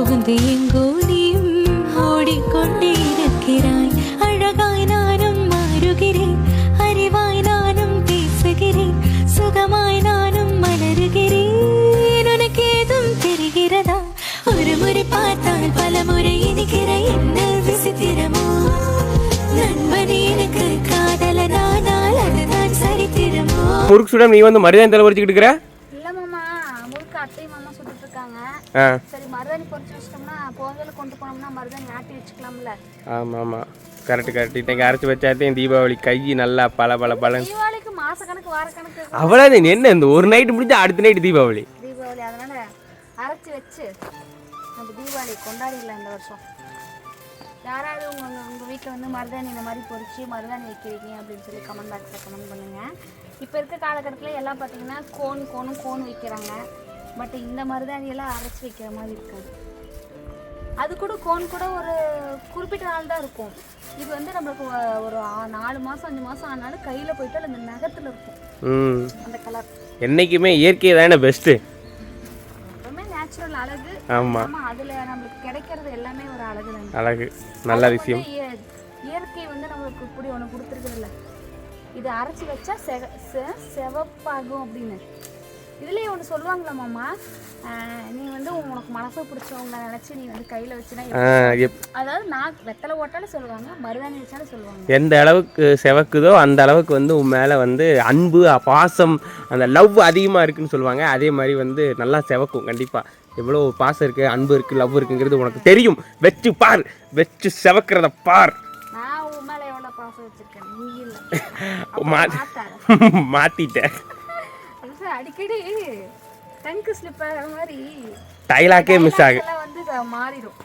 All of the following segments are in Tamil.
அங்கு எங்கோ நீயும் ஓடிக்கொண்டே இருக்கிறாய் அழகாய் நானும் மாறுகிறேன் அறிவாய் நானும் பேசுகிறேன் சுகமாய் நானும் மலருகிறேன் உனக்கு ஏதும் தெரிகிறதா ஒரு முறை பார்த்தால் பல முறை இனிக்கிற என்ன விசித்திரமோ நண்பனே எனக்கு காதலனானால் அதுதான் சரித்திரமோ முறுக்கு சுடம் நீ வந்து மருதாணி தலை உரிச்சிக்கிட்டு இருக்கிற இல்ல மாமா முறுக்கு அத்தை மாமா சுட்டுட்டு இருக்காங்க சரி மருதாணி பொறிச்சு வச்சிட்டோம்னா பொங்கல் கொண்டு போனோம்னா மருதாணி ஆட்டி வச்சுக்கலாம்ல ஆமாம். ஆமாம் கரெக்ட் கரெக்ட் இன்னைக்கு அரைச்சி வச்சாத்தையும் தீபாவளி கை நல்லா பல பல பல அவ்வளோ என்ன இந்த ஒரு நைட்டு முடிஞ்சா அடுத்த நைட்டு தீபாவளி? தீபாவளி அதனால அரைச்சி வச்சு நம்ம தீபாவளி கொண்டாடிடலாம் இந்த வருஷம். யாராவது உங்க உங்க- உங்க வீட்டில் வந்து மருதாணி இந்த மாதிரி பொரிச்சு மருதாணி வைக்கிறீங்க அப்படின்னு சொல்லி கமெண்ட் பாக்ஸில் கமெண்ட் பண்ணுங்க. இப்போ இருக்க காலகட்டத்தில் எல்லாம் பார்த்தீங்கன்னா கோன் கோனும் கோன் வைக்கிறாங்க. பட் இந்த மருதாணி எல்லாம் அரைச்சி வைக்கிற மாதிரி இருக்காது. அது கூட கோன் கூட ஒரு குறிப்பிட்ட நாள் தான் இருக்கும். இது வந்து நம்மளுக்கு ஒரு நாலு மாதம் அஞ்சு மாதம் ஆனாலும் கையில் போயிட்டு அந்த நகத்தில் இருக்கும். அந்த கலர் என்றைக்குமே இயற்கை தானே பெஸ்ட்டு நேச்சுரல் அழகு. ஆமாம் ஆமா அதுல நம்மளுக்கு கிடைக்கிறது எல்லாமே ஒரு அழகு தான். அழகு. நல்ல விஷயம். இயற்கை வந்து நம்மளுக்கு இப்படி ஒன்று கொடுத்துருக்குதுல்ல. இது அரைச்சி வச்சா செவப்பாகும் அப்படின்னு. இதுலயே ஒன்று சொல்லுவாங்களா மாமா ஆஹ் நீ வந்து உனக்கு மனசு பிடிச்சவங்கள நினைச்சு நீ வந்து கையில வச்சுனா அதாவது நான் வெத்தலை ஓட்டாலும் சொல்லுவாங்க மருதாணி வச்சாலும் சொல்லுவாங்க. எந்த அளவுக்கு செவக்குதோ அந்த அளவுக்கு வந்து உன் மேலே வந்து அன்பு பாசம் அந்த லவ் அதிகமாக இருக்குன்னு சொல்லுவாங்க. அதே மாதிரி வந்து நல்லா செவக்கும் கண்டிப்பாக எவ்வளோ பாசம் இருக்குது அன்பு இருக்குது லவ் இருக்குங்கிறது உனக்கு தெரியும். வச்சு பார் வச்சு செவக்கிறத பார். நான் உன் மேல எவ்வளவு பாசம் வச்சிருக்கேன்? நீ இல்ல. மா மாத்தாத. மாற்றிட்டேன் அது அடிக்கடி டங்கு ஸ்லிப் ஆகிற மாதிரி டைலாக்கே மிஸ் ஆகு. எல்லாம் வந்து மாறிடும்.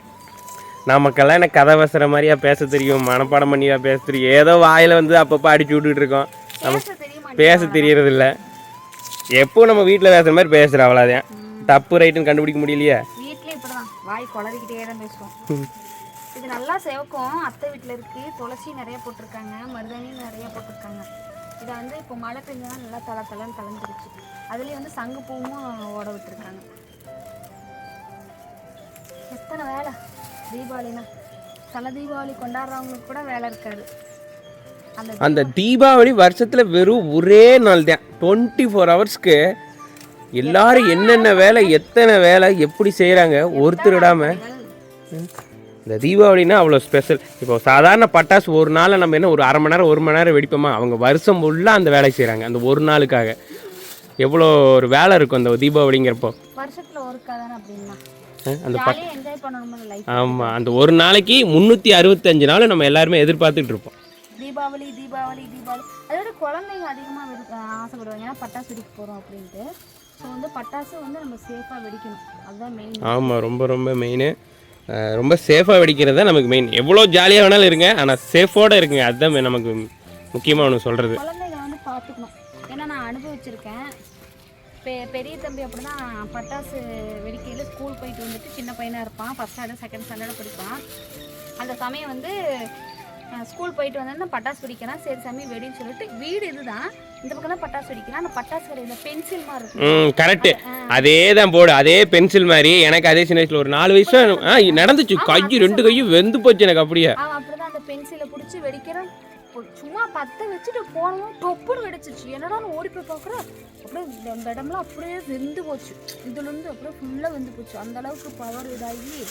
நமக்கெல்லாம் எனக்கு கதை பேசுகிற மாதிரியா பேச தெரியும் மனப்பாடம் பண்ணியா பேச தெரியும். ஏதோ வாயில் வந்து அப்பப்போ அடிச்சு விட்டுட்டு இருக்கோம். மாட்டேங்குது பேச தெரியறதில்ல. எப்போ நம்ம வீட்டில் பேசுகிற மாதிரி பேசுகிற அவ்வளோதான் தப்பு ரைட்டுன்னு கண்டுபிடிக்க முடியலையே? வீட்லயும் இப்படிதான். வாய் குளறிக்கிட்டே தான் பேசுவோம். இது நல்லா சேவக்கும். அத்தை வீட்டில் இருக்கு. துளசி நிறைய போட்டிருக்காங்க. மருதாணியும் நிறைய போட்டிருக்காங்க. இதை வந்து இப்போ மழை பெஞ்சா நல்லா தலை தலைன்னு கலந்துருச்சு அதுலேயும் வந்து சங்கு பூவும் ஓட விட்டுருக்காங்க. எத்தனை வேலை? தீபாவளினா. தலை தீபாவளி கொண்டாடுறவங்களுக்கு கூட வேலை இருக்காது. அந்த அந்த தீபாவளி வருஷத்தில் வெறும் ஒரே நாள் தான் டுவெண்ட்டி ஃபோர் ஹவர்ஸ்க்கு எல்லாரும் என்னென்ன வேலை எத்தனை வேலை எப்படி செய்கிறாங்க ஒருத்தர் விடாமல் இந்த தீபாவளினா அவ்வளோ ஸ்பெஷல் இப்போ சாதாரண பட்டாசு ஒரு நாளில் நம்ம என்ன ஒரு அரை மணி நேரம் ஒரு மணி நேரம் வெடிப்போமா? அவங்க வருஷம் ஃபுல்லாக அந்த வேலை செய்கிறாங்க அந்த ஒரு நாளுக்காக. எவ்வளோ ஒரு வேலை இருக்கும் அந்த தீபாவளிங்கிறப்போ. அந்த ஆமாம் அந்த ஒரு நாளைக்கு முந்நூற்றி அறுபத்தஞ்சு நாள் நம்ம எல்லாருமே எதிர்பார்த்துட்டு இருப்போம். தீபாவளி தீபாவளி தீபாவளி. அதோட குழந்தைங்க அதிகமாக ஆசைப்படுவாங்க. ஏன்னா பட்டாசு வெடிக்க போகிறோம் அப்படின்ட்டு. ஸோ வந்து பட்டாசு வந்து நம்ம சேஃபாக வெடிக்கணும். அதுதான் மெயின் ஆமாம் ரொம்ப ரொம்ப மெயின் ரொம்ப சேஃபாக வெடிக்கிறது தான் நமக்கு மெயின் எவ்வளோ ஜாலியாக வேணாலும் இருங்க ஆனால் சேஃபோடு இருக்குங்க அதுதான் நமக்கு முக்கியமாக ஒன்று சொல்கிறது குழந்தைங்க வந்து பார்த்துக்கணும். ஏன்னா நான் அனுபவிச்சிருக்கேன். பெ பெரிய தம்பி அப்படின்னா பட்டாசு வெடிக்கையில் ஸ்கூல் போயிட்டு வந்துட்டு சின்ன பையனாக இருப்பான். ஃபஸ்ட் ஸ்டாண்டர்ட் செகண்ட் ஸ்டாண்டர்ட் படிப்பான். அந்த சமயம் வந்து ஸ்கூல் போயிட்டு வந்தோன்னா பட்டாசு வெடிக்கிறான் சரி சாமி வெடின்னு சொல்லிட்டு வீடு இதுதான். இந்த பக்கம் தான் பட்டாசு வெடிக்கிறான் அந்த பட்டாசு கடையில் பென்சில் மாதிரி இருக்கும் ம் கரெக்டு அதே தான் போடு. அதே பென்சில் மாதிரி. எனக்கு அதே சின்ன வயசில் ஒரு நாலு வயசு நடந்துச்சு. கை ரெண்டு கையும் வெந்து போச்சு எனக்கு அப்படியே. அப்படிதான் அந்த பென்சிலை பிடிச்சி வெடிக்கிறான் சும்மா பத்த வச்சுட்டு போனவும் டொப்புன்னு வெடிச்சிச்சு என்னடான்னு ஓடி போய் பார்க்குறேன் அப்படியே இந்த- இடம்லாம் அப்படியே வெந்து போச்சு. இதுலேருந்து அப்படியே ஃபுல்லாக வெந்து போச்சு. அந்த அளவுக்கு பவர் இதாகி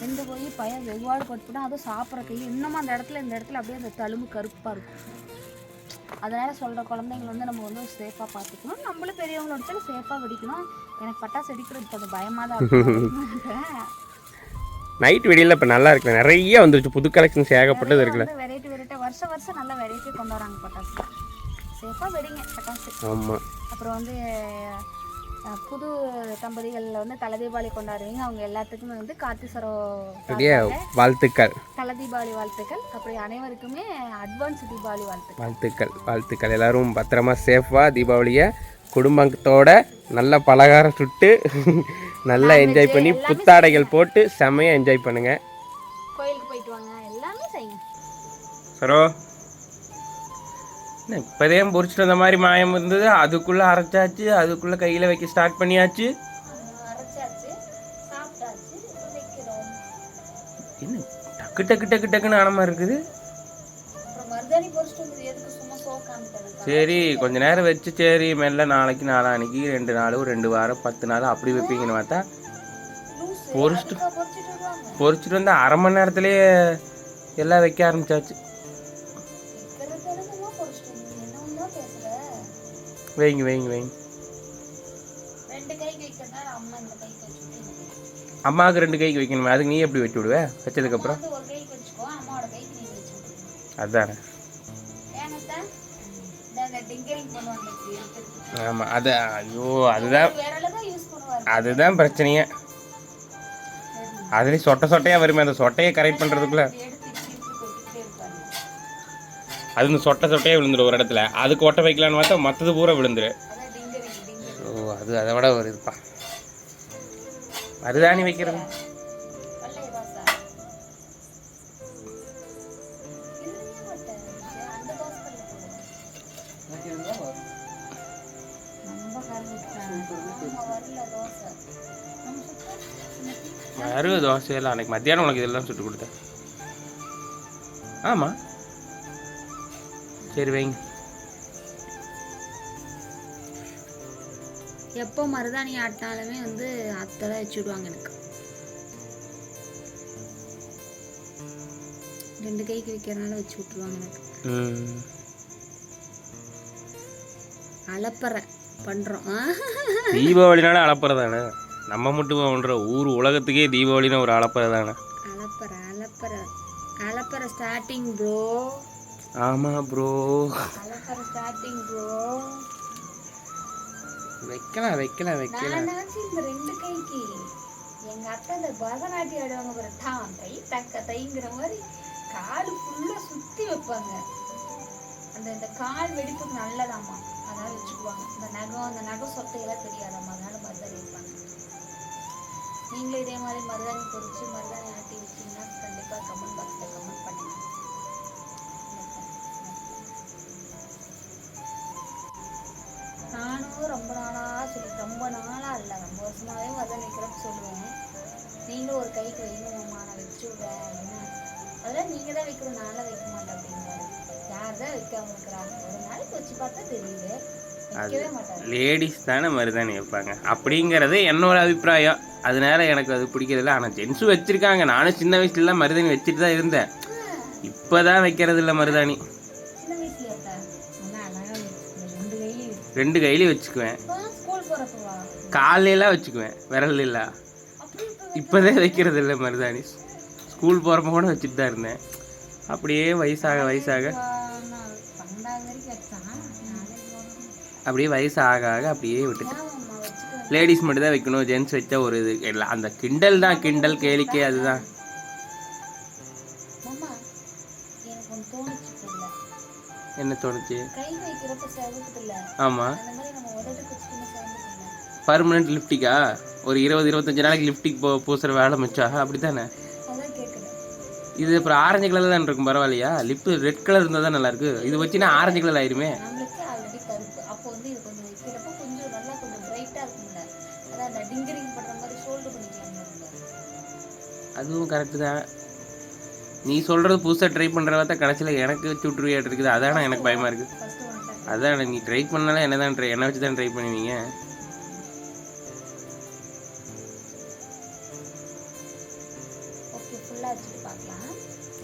வெந்து போய் பையன் வெகுவாடு பட்டுனா அதுவும் சாப்பிட்ற கை. இன்னமும் அந்த இடத்துல இந்த இடத்துல அப்படியே அந்த தழும்பு கருப்பாக இருக்கும். அதனால சொல்கிற குழந்தைங்களை வந்து நம்ம வந்து சேஃபாக பார்த்துக்கணும். நம்மளும் பெரியவங்களோட இடத்துல சேஃபாக வெடிக்கணும். எனக்கு பட்டாசு வெடிக்கிறது கொஞ்சம் பயமாக தான் இருக்கும் நைட் வெடியில் இப்போ நல்லா இருக்கு நிறைய வந்துருச்சு. புது கலெக்ஷன்ஸ் ஏகப்பட்டது இருக்குல்ல. வருஷம் வருஷம் நல்ல வெரைட்டி கொண்டு வராங்க பட்டாசு சேஃபாக வெடிங்க பட்டாசு ஆமாம் அப்புறம் வந்து புது தம்பதிகளில் வந்து தலை தீபாவளி கொண்டாடுவீங்க. அவங்க எல்லாத்துக்குமே வந்து அப்படியே வாழ்த்துக்கள். தலை தீபாவளி வாழ்த்துக்கள். அப்புறம் அனைவருக்குமே அட்வான்ஸ் தீபாவளி வாழ்த்துக்கள். வாழ்த்துக்கள் வாழ்த்துக்கள். எல்லாரும் பத்திரமா சேஃபாக தீபாவளியை குடும்பத்தோட நல்ல பலகாரம் சுட்டு நல்லா என்ஜாய் பண்ணி புத்தாடைகள் போட்டு செம்மையாக என்ஜாய் பண்ணுங்க. சரோ. என்ன இப்போதே பொறிச்சிட்டு வந்த மாதிரி மாயம் இருந்தது. அதுக்குள்ளே அரைச்சாச்சு. அதுக்குள்ளே கையில் வைக்க ஸ்டார்ட் பண்ணியாச்சு. இப்போ வைக்கிறோம். கிட்ட கிட்ட கிட்டக்குன்னு ஆன மாதிரி இருக்குது. சரி கொஞ்ச நேரம் வச்சு சரி. மெல்ல நாளைக்கு நாளான்னைக்கு ரெண்டு நாள் ரெண்டு வாரம் பத்து நாள் அப்படி வைப்பீங்கன்னு பார்த்தா பொறிச்சிட்டு பொறிச்சிட்டு வருவாங்க. பொறிச்சிட்டு வந்து அரை மணி நேரத்துலேயே எல்லாம் வைக்க ஆரம்பிச்சாச்சு. பொறிச்சிட்டு பேசுற வைங்க வைங்க வைங்க. ரெண்டு கைக்கு வைக்கிறதா அம்மா இந்த கைக்கு வச்சுட்டு அம்மாவுக்கு ரெண்டு கைக்கு வைக்கணுமே அதுக்கு நீ எப்படி வச்சு விடுவே? வச்சதுக்கப்புறம் ஒரு கைக்கு வச்சுக்கோ அம்மாவோட கைக்கு வச்சு அதானே. ஆமாம் அது ஐயோ அதுதான் அதுதான் பிரச்சனையே. அதுலேயும் சொட்டை சொட்டையாக வருமே அந்த சொட்டையை கரெக்ட் பண்ணுறதுக்குள்ள அது இந்த சொட்டை சொட்டையாக விழுந்துடும் ஒரு இடத்துல. அதுக்கு ஒட்ட வைக்கலான்னு பார்த்தா மற்றது பூரா விழுந்துரு. ஓ அது அதை விட ஒரு இதுப்பா. மருதாணி வைக்கிறது வல்லைய தோசை எல்லாம் அறுபது தோசையெல்லாம் அன்னைக்கு மத்தியானம் உனக்கு இதெல்லாம் சுட்டு கொடுத்தேன். ஆமாம் சரி வைங்க எப்போ மருதாணி ஆட்டினாலுமே வந்து அத்தை தான் வச்சு விடுவாங்க எனக்கு. ரெண்டு கைக்கு வைக்கிறனால வச்சு விட்ருவாங்க எனக்கு. அலப்பறை பண்ணுறோம் தீபாவளினால அளப்பறை தானே? நம்ம மட்டும் ஒன்ற ஊர் உலகத்துக்கே தீபாவளினா ஒரு அளப்பறை தானே? அலப்பறை அலப்பறை. அலப்பறை ஸ்டார்டிங் ப்ரோ ஆமாம் ப்ரோ ஸ்டார்டிங் ப்ரோ வைக்கலாம் வைக்கலாம் வைக்கலாம். இந்த ரெண்டு கைக்கு எங்க அத்தை இந்த பரதநாட்டியம் ஆடுவாங்க பாரு டான் தை தக்க தைங்கிற மாதிரி கால் ஃபுல்லா சுத்தி வைப்பாங்க. அந்த இந்த கால் வெடிப்புக்கு நல்லதாம்மா. அதனால வச்சுக்குவாங்க. இந்த நகம் அந்த நகம் சொத்தையெல்லாம் தெரியாதாம்மா. அதனால மருதாணி வைப்பாங்க. நீங்களும் இதே மாதிரி மருதாணி பொறிச்சு மருதாணி ஆட்டி வச்சீங்கன்னா கண்டிப்பா கமெண்ட் பாக்ஸ்ல கமெண்ட் வருஷமாவே மருதாணி வைக்கிறப்ப சொல்லுவேன் நீங்களும் ஒரு கைக்கு வைங்கம்மா நான் வச்சு விடுறேன் அதெல்லாம் நீங்க தான் வைக்கணும் நான்லாம் வைக்க மாட்டேன் அப்படிங்கிறாரு யார் தான் வைக்காம இருக்கிறாங்க ஒரு நாளைக்கு வச்சு பார்த்தா தெரியுது. மாட்டாரு லேடிஸ் தானே மருதாணி வைப்பாங்க அப்படிங்கிறது என்னோட அபிப்பிராயம். அதனால எனக்கு அது பிடிக்கிறதில்ல. ஆனால் ஜென்ஸும் வச்சுருக்காங்க. நானும் சின்ன வயசுலலாம் மருதாணி வச்சுட்டு தான் இருந்தேன். இப்போ தான் வைக்கிறது இல்லை மருதாணி ரெண்டு கையிலையும் வச்சுக்குவேன். காலையெல்லாம் வச்சுக்குவேன் விரல் இல்லை. அப்படி இப்போதான் வைக்கிறது இல்லை மருதாணி. ஸ்கூல் போகிறப்ப கூட வச்சுட்டு தான் இருந்தேன். அப்படியே வயசாக வயசாக. அப்படியே வயசு ஆக ஆக அப்படியே விட்டுட்டேன். லேடிஸ் மட்டும் தான் வைக்கணும் ஜென்ஸ் வச்சா ஒரு இது. இல்லை அந்த கிண்டல் தான் கிண்டல் கேளிக்கை அதுதான். என்ன தோணுச்சு? ஆமாம் பர்மனெண்ட் லிப்டிக்கா ஒரு இருபது இருபத்தஞ்சு நாளைக்கு லிப்டிக் போ பூசுகிற வேலை மிச்சா அப்படி தானே இது அப்புறம் ஆரஞ்சு கலர் தான் இருக்கும் பரவாயில்லையா? லிப்பு ரெட் கலர் இருந்தால் தான் நல்லா இருக்கு இது வச்சுன்னா ஆரஞ்சு கலர் ஆயிருமே. அதுவும் கரெக்டு தான். நீ சொல்கிறது புதுசாக ட்ரை பண்ணுறவ தான் கடைசியில் எனக்கு விட்டுருவியாட்டு இருக்குது. அதான எனக்கு பயமாக இருக்குது அதான் நீ ட்ரை பண்ணாலும் என்ன தான் ட்ரை என்ன வச்சு தான் ட்ரை பண்ணுவீங்க. ஃபுல்லா வச்சுட்டு பார்க்கலாம்.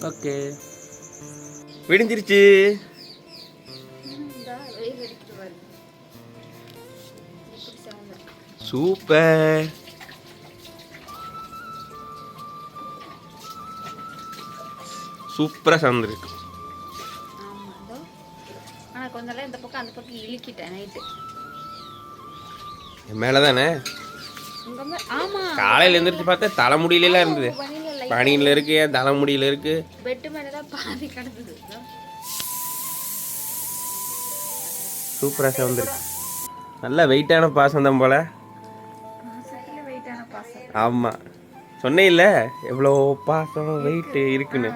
ஓகே. விடிஞ்சிருச்சு. சூப்பர். சூப்பராக சந்திருக்கு ஆமா இதோ. ஆனா கொஞ்ச இந்த பக்கம் அந்த பக்கம் இழுக்கிட்டேன் நைட்டு என் மேலே தானே உங்க மே ஆமா. காலையில் எழுந்திரிச்சு பார்த்தா தலைமுடியிலலாம் இருந்தது. பனியில இருக்கு என் தலைமுடியில் இருக்கு. பெட்டு மேல தான் பாதி கிடந்தது. சூப்பராக சவுந்திருக்கு நல்ல வெயிட்டான பாசம் தான் போல. ஆமாம் சொன்னே இல்லை எவ்வளோ பாசம் வெயிட் இருக்குன்னு.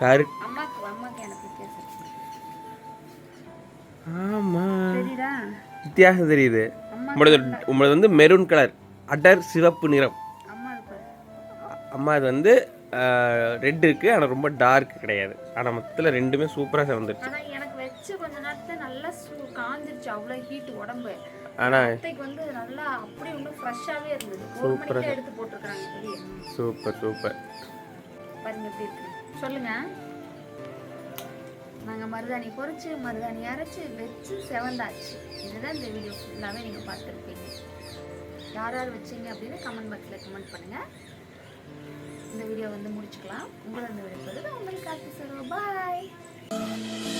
கரு ஆமாம் வித்தியாசம். தெரியுது? அம்மா உங்களது உங்களது வந்து மெரூன் கலர் அடர் சிவப்பு நிறம். அம்மா இது வந்து ரெட் இருக்குது ஆனால் ரொம்ப டார்க் கிடையாது. ஆனால் மொத்தத்தில் ரெண்டுமே சூப்பராக செவந்துருச்சு. எனக்கு வச்சு கொஞ்ச நேரத்துல நல்லா காஞ்சிருச்சு அவ்வளவு ஹீட் உடம்பு. ஆனால் வந்து நல்லா அப்படியே இன்னும் ஃப்ரெஷ்ஷாவே இருந்தது. மணிக்கு எடுத்து போட்டிருக்காங்க சூப்பர் சூப்பர் பாருங்க எப்படி இருக்கு. சொல்லுங்க. நாங்க மருதாணி பொரிச்சு மருதாணி அரைச்சு வச்சு செவந்தாச்சு. இதுதான் இந்த வீடியோ ஃபுல்லாவே நீங்க பார்த்துருப்பீங்க. யார் யார் வச்சீங்க அப்படின்னு கமெண்ட் பாக்ஸ்ல கமெண்ட் பண்ணுங்க. இந்த வீடியோ வந்து முடிச்சுக்கலாம். உங்களை அந்த வீடியோ உங்களுக்கு காத்து பாய்